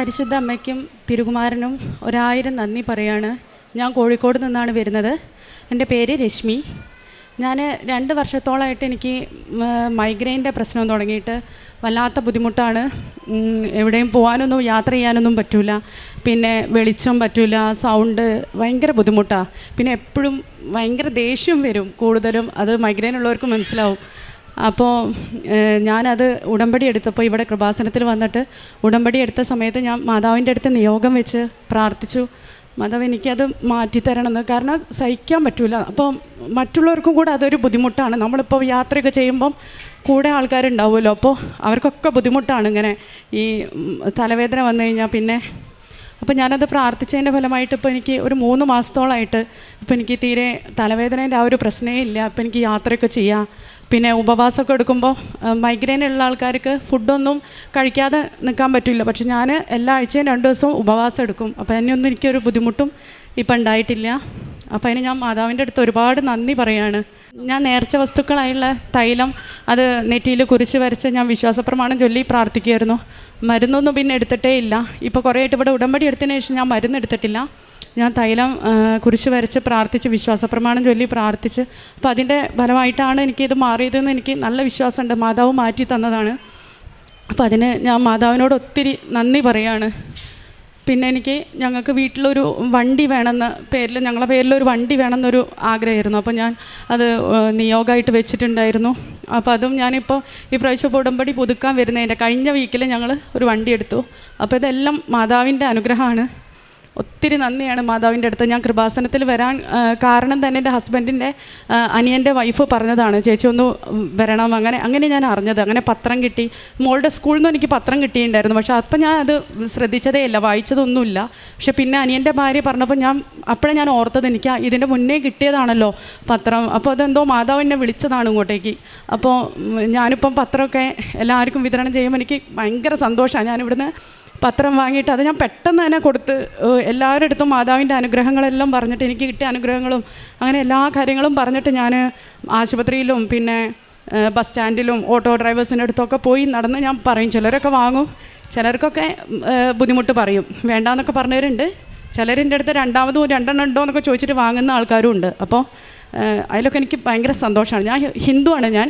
പരിശുദ്ധ അമ്മയ്ക്കും തിരുകുമാരനും ഒരായിരം നന്ദി പറയാണ്. ഞാൻ കോഴിക്കോട് നിന്നാണ് വരുന്നത്. എന്റെ പേര് രശ്മി. ഞാൻ രണ്ട് വർഷത്തോളമായിട്ട് എനിക്ക് മൈഗ്രെയിന്റെ പ്രശ്നം തുടങ്ങിയിട്ട് വല്ലാത്ത ബുദ്ധിമുട്ടാണ്. എവിടെയും പോകാനൊന്നും യാത്ര ചെയ്യാനൊന്നും പറ്റില്ല പിന്നെ വെളിച്ചം പറ്റില്ല സൗണ്ട് ഭയങ്കര ബുദ്ധിമുട്ടാണ് പിന്നെ എപ്പോഴും ഭയങ്കര ദേഷ്യം വരും കൂടുതലും. അത് മൈഗ്രെയിൻ ഉള്ളവർക്ക് മനസ്സിലാവും. അപ്പോൾ ഞാനത് ഉടമ്പടി എടുത്തപ്പോൾ ഇവിടെ കൃപാസനത്തിൽ വന്നിട്ട് ഉടമ്പടി എടുത്ത സമയത്ത് ഞാൻ മാതാവിന്റെ അടുത്ത് നിയോഗം വെച്ച് പ്രാർത്ഥിച്ചു. മാതാവ് എനിക്കത് മാറ്റിത്തരണമെന്ന്. കാരണം സഹിക്കാൻ പറ്റില്ല അപ്പോൾ മറ്റുള്ളവർക്കും കൂടെ അതൊരു ബുദ്ധിമുട്ടാണ്. നമ്മളിപ്പോൾ യാത്രയൊക്കെ ചെയ്യുമ്പം കൂടെ ആൾക്കാരുണ്ടാവുമല്ലോ. അപ്പോൾ അവർക്കൊക്കെ ബുദ്ധിമുട്ടാണ് ഇങ്ങനെ ഈ തലവേദന വന്നു കഴിഞ്ഞാൽ പിന്നെ അപ്പോൾ ഞാനത് പ്രാർത്ഥിച്ചതിന്റെ ഫലമായിട്ട് ഇപ്പോൾ എനിക്ക് ഒരു മൂന്ന് മാസത്തോളമായിട്ട് ഇപ്പോൾ എനിക്ക് തീരെ തലവേദനേന്റെ ആ ഒരു പ്രശ്നമേ ഇല്ല. അപ്പോൾ എനിക്ക് യാത്രയൊക്കെ ചെയ്യാം. പിന്നെ ഉപവാസമൊക്കെ എടുക്കുമ്പോൾ മൈഗ്രെയിൻ ഉള്ള ആൾക്കാർക്ക് ഫുഡൊന്നും കഴിക്കാതെ നിൽക്കാൻ പറ്റില്ല. പക്ഷെ ഞാൻ എല്ലാ ആഴ്ചയും രണ്ട് ദിവസവും ഉപവാസം എടുക്കും. അപ്പോൾ അതിനൊന്നും എനിക്കൊരു ബുദ്ധിമുട്ടും ഇപ്പം ഉണ്ടായിട്ടില്ല. അപ്പോൾ അതിന് ഞാൻ മാതാവിന്റെ അടുത്ത് ഒരുപാട് നന്ദി പറയാണ്. ഞാൻ നേർച്ച വസ്തുക്കളായുള്ള തൈലം അത് നെറ്റിയിൽ കുരിച്ച് വരച്ച് ഞാൻ വിശ്വാസപ്രമാണം ചൊല്ലി പ്രാർത്ഥിക്കുമായിരുന്നു മരുന്നൊന്നും പിന്നെ എടുത്തിട്ടേ ഇല്ല. ഇപ്പോൾ കുറേ ആയിട്ട് ഇവിടെ ഉടമ്പടി എടുത്തതിന് ശേഷം ഞാൻ മരുന്ന് എടുത്തിട്ടില്ല. ഞാൻ തൈലം കുരിശ് വരച്ച് പ്രാർത്ഥിച്ച് വിശ്വാസപ്രമാണം ചൊല്ലി പ്രാർത്ഥിച്ച് അപ്പോൾ അതിന്റെ ഫലമായിട്ടാണ് എനിക്ക് ഇത് മാറിയതെന്ന് എനിക്ക് നല്ല വിശ്വാസമുണ്ട്. മാതാവ് മാറ്റി തന്നതാണ്. അപ്പോൾ അതിന് ഞാൻ മാതാവിനോട് ഒത്തിരി നന്ദി പറയാണ്. പിന്നെ എനിക്ക് ഞങ്ങൾക്ക് വീട്ടിലൊരു വണ്ടി വേണമെന്ന പേരിൽ ഞങ്ങളുടെ പേരിലൊരു വണ്ടി വേണമെന്നൊരു ആഗ്രഹമായിരുന്നു. അപ്പോൾ ഞാൻ അത് നിയോഗമായിട്ട് വെച്ചിട്ടുണ്ടായിരുന്നു. അപ്പോൾ അതും ഞാനിപ്പോൾ ഈ പ്രാവശ്യം ഉടമ്പടി പുതുക്കാൻ വരുന്നതിന്റെ കഴിഞ്ഞ വീക്കിൽ ഞങ്ങൾ ഒരു വണ്ടി എടുത്തു. അപ്പോൾ ഇതെല്ലാം മാതാവിന്റെ അനുഗ്രഹമാണ്. ഒത്തിരി നന്ദിയാണ് മാതാവിന്റെ അടുത്ത്. ഞാൻ കൃപാസനത്തിൽ വരാൻ കാരണം തന്നെ എന്റെ ഹസ്ബൻഡിന്റെ അനിയന്റെ വൈഫ് പറഞ്ഞതാണ് ചേച്ചി ഒന്ന് വരണം. അങ്ങനെ അങ്ങനെ ഞാൻ അറിഞ്ഞത്. അങ്ങനെ പത്രം കിട്ടി. മോളുടെ സ്കൂളിൽ നിന്ന് എനിക്ക് പത്രം കിട്ടിയിട്ടുണ്ടായിരുന്നു. പക്ഷേ അപ്പം ഞാൻ അത് ശ്രദ്ധിച്ചതേ ഇല്ല വായിച്ചതൊന്നുമില്ല. പക്ഷെ പിന്നെ അനിയന്റെ ഭാര്യ പറഞ്ഞപ്പോൾ ഞാൻ അപ്പോഴേ ഞാൻ ഓർത്തത് എനിക്ക് ഇതിന്റെ മുന്നേ കിട്ടിയതാണല്ലോ പത്രം. അപ്പോൾ അതെന്തോ മാതാവ് എന്നെ വിളിച്ചതാണ് ഇങ്ങോട്ടേക്ക്. അപ്പോൾ ഞാനിപ്പം പത്രമൊക്കെ എല്ലാവർക്കും വിതരണം ചെയ്യുമ്പോൾ എനിക്ക് ഭയങ്കര സന്തോഷമാണ്. ഞാനിവിടുന്ന് പത്രം വാങ്ങിയിട്ട് അത് ഞാൻ പെട്ടെന്ന് തന്നെ കൊടുത്ത് എല്ലാവരുടെ അടുത്തും മാതാവിന്റെ അനുഗ്രഹങ്ങളെല്ലാം പറഞ്ഞിട്ട് എനിക്ക് കിട്ടിയ അനുഗ്രഹങ്ങളും അങ്ങനെ എല്ലാ കാര്യങ്ങളും പറഞ്ഞിട്ട് ഞാൻ ആശുപത്രിയിലും പിന്നെ ബസ് സ്റ്റാൻഡിലും ഓട്ടോ ഡ്രൈവേഴ്സിന്റെ അടുത്തൊക്കെ പോയി നടന്ന് ഞാൻ പറയും ചിലരൊക്കെ വാങ്ങും ചിലർക്കൊക്കെ ബുദ്ധിമുട്ട് പറയും. വേണ്ടാന്നൊക്കെ പറഞ്ഞവരുണ്ട്. ചിലരിന്റെ അടുത്ത് രണ്ടാമതും രണ്ടെണ്ണം ഉണ്ടോ എന്നൊക്കെ ചോദിച്ചിട്ട് വാങ്ങുന്ന ആൾക്കാരും ഉണ്ട്. അപ്പോൾ അതിലൊക്കെ എനിക്ക് ഭയങ്കര സന്തോഷമാണ്. ഞാൻ ഹിന്ദുവാണ് ഞാൻ.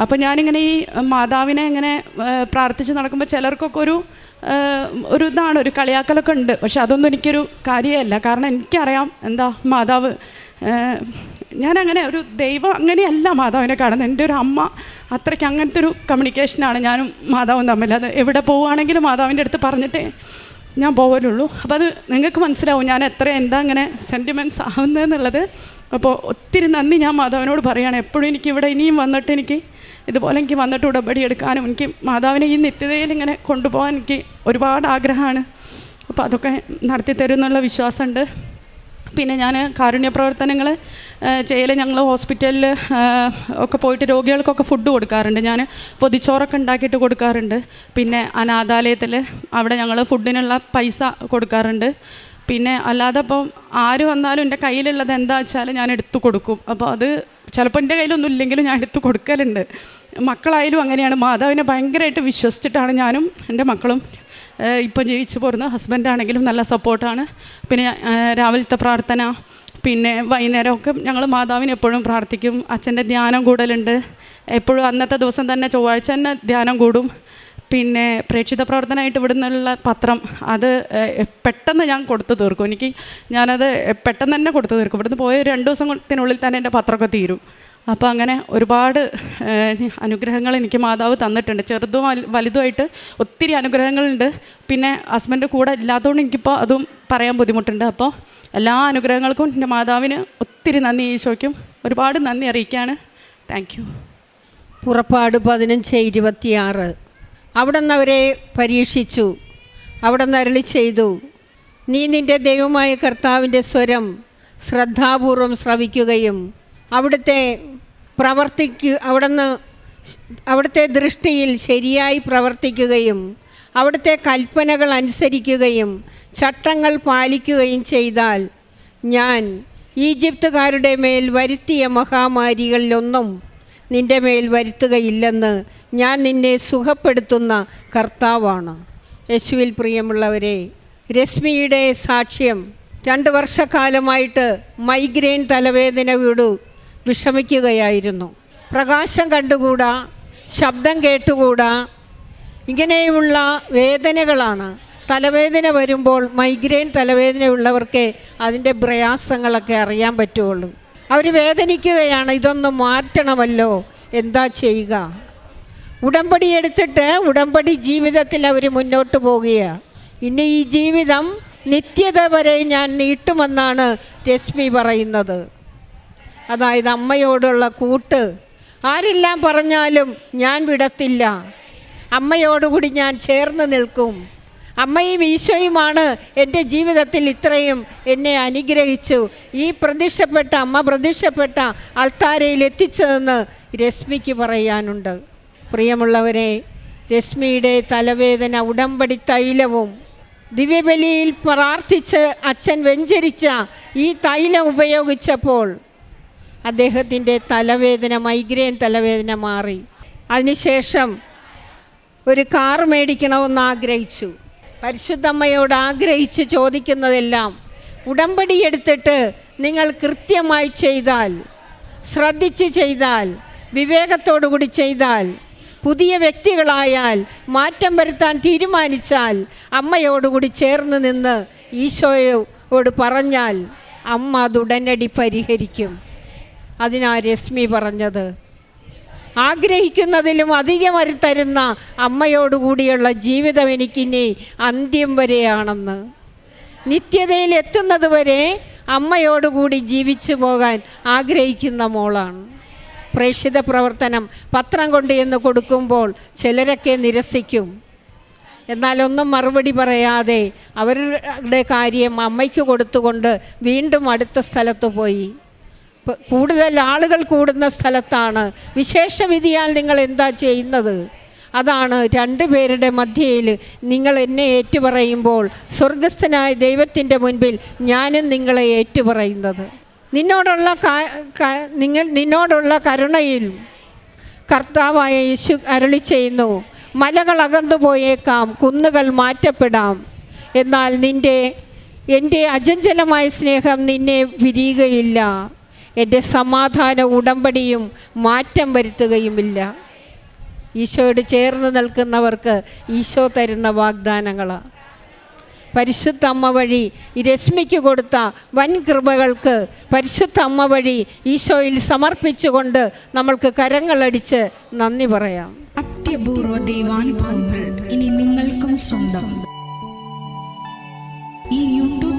അപ്പോൾ ഞാനിങ്ങനെ ഈ മാതാവിനെ ഇങ്ങനെ പ്രാർത്ഥിച്ച് നടക്കുമ്പോൾ ചിലർക്കൊക്കെ ഒരു ഒരു ഇതാണ് ഒരു കളിയാക്കലൊക്കെ ഉണ്ട്. പക്ഷെ അതൊന്നും എനിക്കൊരു കാര്യമല്ല. കാരണം എനിക്കറിയാം എന്താ മാതാവ് ഞാനങ്ങനെ ഒരു ദൈവം അങ്ങനെയല്ല മാതാവിനെ കാണുന്നത്. എന്റെ ഒരു അമ്മ അത്രയ്ക്ക് അങ്ങനത്തെ ഒരു കമ്മ്യൂണിക്കേഷനാണ് ഞാനും മാതാവും തമ്മിൽ. അത് എവിടെ പോവുകയാണെങ്കിലും മാതാവിന്റെ അടുത്ത് പറഞ്ഞിട്ടേ ഞാൻ പോകലുള്ളൂ അപ്പോൾ അത് നിങ്ങൾക്ക് മനസ്സിലാവും ഞാൻ എത്ര എന്താ അങ്ങനെ സെന്റിമെന്റ്സ് ആവുന്നതെന്നുള്ളത്. അപ്പോൾ ഒത്തിരി നന്ദി ഞാൻ മാതാവിനോട് പറയുകയാണ് എപ്പോഴും എനിക്ക് ഇവിടെ ഇനിയും വന്നിട്ട് എനിക്ക് ഇതുപോലെ എനിക്ക് വന്നിട്ട് ഉടമ്പടി എടുക്കാനും എനിക്ക് മാതാവിനെ ഈ നിത്യതയിൽ ഇങ്ങനെ കൊണ്ടുപോകാൻ എനിക്ക് ഒരുപാട് ആഗ്രഹമാണ്. അപ്പോൾ അതൊക്കെ നടത്തി തരുമെന്നുള്ള വിശ്വാസമുണ്ട്. പിന്നെ ഞാൻ കാരുണ്യ പ്രവർത്തനങ്ങൾ ചെയ്യൽ ഞങ്ങൾ ഹോസ്പിറ്റലിൽ ഒക്കെ പോയിട്ട് രോഗികൾക്കൊക്കെ ഫുഡ് കൊടുക്കാറുണ്ട്. ഞാൻ പൊതിച്ചോറൊക്കെ ഉണ്ടാക്കിയിട്ട് കൊടുക്കാറുണ്ട്. പിന്നെ അനാഥാലയത്തിൽ അവിടെ ഞങ്ങൾ ഫുഡിനുള്ള പൈസ കൊടുക്കാറുണ്ട്. പിന്നെ അല്ലാതെ അപ്പം ആര് വന്നാലും എന്റെ കയ്യിലുള്ളത് എന്താ വെച്ചാൽ ഞാൻ എടുത്തു കൊടുക്കും. അപ്പോൾ അത് ചിലപ്പോൾ എന്റെ കയ്യിലൊന്നും ഇല്ലെങ്കിലും ഞാൻ എടുത്തു കൊടുക്കലുണ്ട്. മക്കളായാലും അങ്ങനെയാണ്. മാതാവിനെ ഭയങ്കരമായിട്ട് വിശ്വസിച്ചിട്ടാണ് ഞാനും എന്റെ മക്കളും ഏഹ് ഇപ്പം ജീവിച്ചു പോരുന്നു ഹസ്ബൻഡാണെങ്കിലും നല്ല സപ്പോർട്ടാണ് പിന്നെ രാവിലത്തെ പ്രാർത്ഥന പിന്നെ വൈകുന്നേരമൊക്കെ ഞങ്ങൾ മാതാവിനെ എപ്പോഴും പ്രാർത്ഥിക്കും. അച്ഛന്റെ ധ്യാനം കൂടലുണ്ട്. എപ്പോഴും അന്നത്തെ ദിവസം തന്നെ ചൊവ്വാഴ്ച തന്നെ ധ്യാനം കൂടും. പിന്നെ പ്രേക്ഷിത പ്രവർത്തനമായിട്ട് ഇവിടെ നിന്നുള്ള പത്രം അത് പെട്ടെന്ന് ഞാൻ കൊടുത്തു തീർക്കും. എനിക്ക് ഞാനത് പെട്ടെന്ന് തന്നെ കൊടുത്തു തീർക്കും. ഇവിടുന്ന് പോയ രണ്ട് ദിവസത്തിനുള്ളിൽ തന്നെ എന്റെ പത്രമൊക്കെ തീരും. അപ്പോൾ അങ്ങനെ ഒരുപാട് അനുഗ്രഹങ്ങൾ എനിക്ക് മാതാവ് തന്നിട്ടുണ്ട്. ചെറുതും വലുതുമായിട്ട് ഒത്തിരി അനുഗ്രഹങ്ങളുണ്ട്. പിന്നെ ഹസ്ബൻഡ് കൂടെ ഇല്ലാത്തതുകൊണ്ട് എനിക്കിപ്പോൾ അതും പറയാൻ ബുദ്ധിമുട്ടുണ്ട്. അപ്പോൾ എല്ലാ അനുഗ്രഹങ്ങൾക്കും എന്റെ മാതാവിന് ഒത്തിരി നന്ദി ഈശോയ്ക്കും. ഒരുപാട് നന്ദി അറിയിക്കുകയാണ്. Thank you. പുറപ്പാട് പതിനഞ്ച് ഇരുപത്തിയാറ്. അവിടെ നിന്ന് അവരെ പരീക്ഷിച്ചു. അവിടെ നിന്ന് അരളി ചെയ്തു. നീ നിന്റെ ദൈവമായ കർത്താവിന്റെ സ്വരം ശ്രദ്ധാപൂർവം ശ്രവിക്കുകയും അവിടുത്തെ പ്രവർത്തിക്കു അവിടുന്ന് അവിടുത്തെ ദൃഷ്ടിയിൽ ശരിയായി പ്രവർത്തിക്കുകയും അവിടുത്തെ കൽപ്പനകൾ അനുസരിക്കുകയും ചട്ടങ്ങൾ പാലിക്കുകയും ചെയ്താൽ ഞാൻ ഈജിപ്തുകാരുടെ മേൽ വരുത്തിയ മഹാമാരികളിലൊന്നും നിന്റെ മേൽ വരുത്തുകയില്ലെന്ന് ഞാൻ നിന്നെ സുഖപ്പെടുത്തുന്ന കർത്താവാണ്. യേശുവിൽ പ്രിയമുള്ളവരെ രശ്മിയുടെ സാക്ഷ്യം രണ്ട് വർഷക്കാലമായിട്ട് മൈഗ്രെയിൻ തലവേദനയോട് വിഷമിക്കുകയായിരുന്നു. പ്രകാശം കണ്ടുകൂടാ? ശബ്ദം കേട്ടുകൂടാ? ഇങ്ങനെയുള്ള വേദനകളാണ്. തലവേദന വരുമ്പോൾ മൈഗ്രെയിൻ തലവേദനയുള്ളവർക്ക് അതിന്റെ പ്രയാസങ്ങളൊക്കെ അറിയാൻ പറ്റുള്ളൂ. അവർ വേദനിക്കുകയാണ് ഇതൊന്ന് മാറ്റണമല്ലോ. എന്താ ചെയ്യുക? ഉടമ്പടി എടുത്തിട്ട് ഉടമ്പടി ജീവിതത്തിൽ അവർ മുന്നോട്ട് പോകുകയാണ് ഇനി ഈ ജീവിതം നിത്യത വരെ ഞാൻ നീട്ടുമെന്നാണ് രശ്മി പറയുന്നത്. അതായത് അമ്മയോടുള്ള കൂട്ട്. ആരെല്ലാം പറഞ്ഞാലും ഞാൻ വിടത്തില്ല. അമ്മയോടുകൂടി ഞാൻ ചേർന്ന് നിൽക്കും. അമ്മയും ഈശോയുമാണ് എന്റെ ജീവിതത്തിൽ ഇത്രയും എന്നെ അനുഗ്രഹിച്ചു. ഈ പ്രതീക്ഷപ്പെട്ട അമ്മ പ്രതീക്ഷപ്പെട്ട അൾത്താരയിൽ എത്തിച്ചതെന്ന് രശ്മിക്ക് പറയാനുണ്ട്. പ്രിയമുള്ളവരെ രശ്മിയുടെ തലവേദന ഉടമ്പടി തൈലവും ദിവ്യബലിയിൽ പ്രാർത്ഥിച്ച് അച്ഛൻ വെഞ്ചരിച്ച ഈ തൈലം ഉപയോഗിച്ചപ്പോൾ അദ്ദേഹത്തിന്റെ തലവേദന മൈഗ്രെയിൻ തലവേദന മാറി. അതിനുശേഷം ഒരു കാർ മേടിക്കണമെന്ന് ആഗ്രഹിച്ചു. പരിശുദ്ധമ്മയോട് ആഗ്രഹിച്ച് ചോദിക്കുന്നതെല്ലാം ഉടമ്പടി എടുത്തിട്ട് നിങ്ങൾ കൃത്യമായി ചെയ്താൽ ശ്രദ്ധിച്ച് ചെയ്താൽ വിവേകത്തോടു കൂടി ചെയ്താൽ പുതിയ വ്യക്തികളായാൽ മാറ്റം വരുത്താൻ തീരുമാനിച്ചാൽ അമ്മയോടുകൂടി ചേർന്ന് നിന്ന് ഈശോയോട് പറഞ്ഞാൽ അമ്മ അത് ഉടനടി പരിഹരിക്കും. അതിനാ രശ്മി പറഞ്ഞത്. ആഗ്രഹിക്കുന്നതിലും അധികമായി തരുന്ന അമ്മയോടുകൂടിയുള്ള ജീവിതം എനിക്കിനി അന്ത്യം വരെയാണെന്ന്. നിത്യതയിൽ എത്തുന്നത് വരെ അമ്മയോടുകൂടി ജീവിച്ചു പോകാൻ ആഗ്രഹിക്കുന്ന മോളാണ്. പ്രേക്ഷിത പ്രവർത്തനം പത്രം കൊണ്ട് എന്ന് കൊടുക്കുമ്പോൾ ചിലരൊക്കെ നിരസിക്കും. എന്നാലൊന്നും മറുപടി പറയാതെ അവരുടെ കാര്യം അമ്മയ്ക്ക് കൊടുത്തുകൊണ്ട് വീണ്ടും അടുത്ത സ്ഥലത്ത് പോയി. കൂടുതൽ ആളുകൾ കൂടുന്ന സ്ഥലത്താണ്. വിശേഷവിധിയാൽ നിങ്ങൾ എന്താ ചെയ്യുന്നത്? അതാണ് രണ്ടുപേരുടെ മധ്യയിൽ നിങ്ങൾ എന്നെ ഏറ്റുപറയുമ്പോൾ സ്വർഗസ്ഥനായ ദൈവത്തിന്റെ മുൻപിൽ ഞാനും നിങ്ങളെ ഏറ്റുപറയുന്നത്. നിന്നോടുള്ള നിങ്ങൾ നിന്നോടുള്ള കരുണയിൽ കർത്താവായ യേശു അരുളി ചെയ്യുന്നു മലകൾ അകന്നു പോയേക്കാം കുന്നുകൾ മാറ്റപ്പെടാം. എന്നാൽ നിന്റെ എന്റെ അജഞ്ചലമായ സ്നേഹം നിന്നെ വിരിയുകയില്ല. എന്റെ സമാധാന ഉടമ്പടിയും മാറ്റം വരുത്തുകയുമില്ല. ഈശോയോട് ചേർന്ന് നിൽക്കുന്നവർക്ക് ഈശോ തരുന്ന വാഗ്ദാനങ്ങളാണ് പരിശുദ്ധ അമ്മ വഴി രശ്മിക്ക് കൊടുത്ത വൻ കൃപകൾക്ക് പരിശുദ്ധ അമ്മ വഴി ഈശോയിൽ സമർപ്പിച്ചുകൊണ്ട് നമ്മൾക്ക് കരങ്ങളടിച്ച് നന്ദി പറയാം. അത്യപൂർവ ദൈവാനുഭവങ്ങൾ ഇനി നിങ്ങൾക്കും സ്വന്തം.